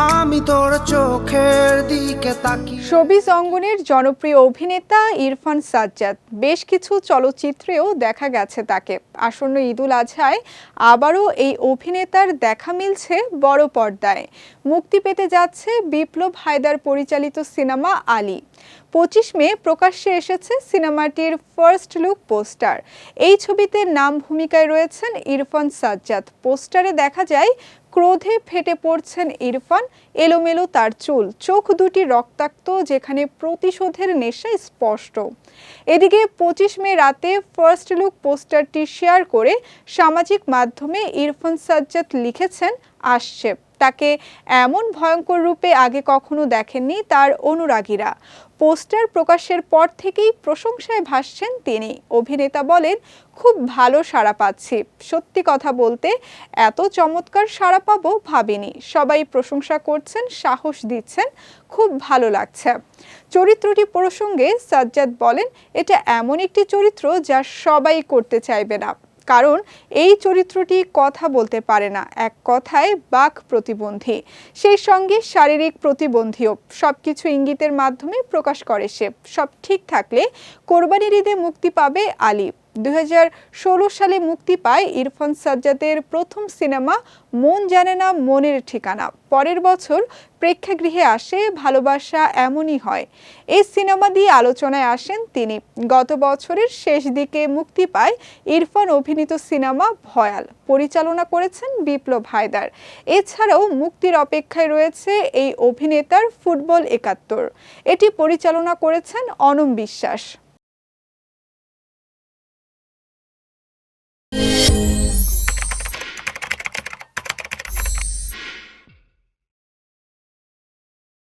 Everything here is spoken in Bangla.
আমি তোর চোখের দিকে তাকি। শোবিজ অঙ্গনের জনপ্রিয় অভিনেতা ইরফান সাজ্জাদ। বেশ কিছু চলচ্চিত্রেও দেখা গেছে তাকে। আসন্ন ঈদুল আজহায় আবারও এই অভিনেতার দেখা মিলছে বড় পর্দায়। মুক্তি পেতে যাচ্ছে বিপ্লব হায়দার পরিচালিত সিনেমা আলী। পঁচিশ মে প্রকাশ্যে এসেছে সিনেমাটির ফার্স্ট লুক পোস্টার। এই ছবিতে নাম ভূমিকায় রয়েছেন ইরফান সাজ্জাদ। পোস্টারে দেখা যায় ক্রোধে ফেটে পড়ছেন ইরফান। এলোমেলো তার চুল। চোখ দুটি রক্তাক্ত, যেখানে প্রতিশোধের নেশা স্পষ্ট। এদিকে পঁচিশ মে রাতে ফার্স্ট লুক পোস্টারটি শেয়ার করে সামাজিক মাধ্যমে ইরফান সাজ্জাদ লিখেছেন, আসছে। তাকে এমন ভয়ঙ্কর রূপে আগে কখনো দেখেননি তার অনুরাগীরা। পোস্টার প্রকাশের পর থেকেই প্রশংসায় ভাসছেন তিনি। অভিনেতা বলেন, খুব ভালো সাড়া পাচ্ছি। সত্যি কথা বলতে, এত চমৎকার সাড়া পাবো ভাবিনি। সবাই প্রশংসা করছেন, সাহস দিচ্ছেন, খুব ভালো লাগছে। চরিত্রটি প্রসঙ্গে সাজ্জাদ বলেন, এটা এমন একটি চরিত্র যা সবাই করতে চাইবে না। কারণ এই চরিত্রটি কথা বলতে পারে না, এক কথায় বাক প্রতিবন্ধী। সেই সঙ্গে শারীরিক প্রতিবন্ধীও, সবকিছু ইঙ্গিতের মাধ্যমে প্রকাশ করে সে। সব ঠিক থাকলে কোরবানির ঈদে মুক্তি পাবে আলী। দুই হাজার ষোলো সালে মুক্তি পায় ইরফান সাজ্জাদের প্রথম সিনেমা মন জানে না মনের ঠিকানা। পরের বছর প্রেক্ষাগৃহে আসে, ভালোবাসা এমনই হয়। এই সিনেমা দিয়ে আলোচনায় আসেন তিনি। গত বছরের শেষ দিকে মুক্তি পায় ইরফান অভিনীত সিনেমা ভয়াল, পরিচালনা করেছেন বিপ্লব হায়দার। এছাড়াও মুক্তির অপেক্ষায় রয়েছে এই অভিনেতার ফুটবল একাত্তর। এটি পরিচালনা করেছেন অনম বিশ্বাস।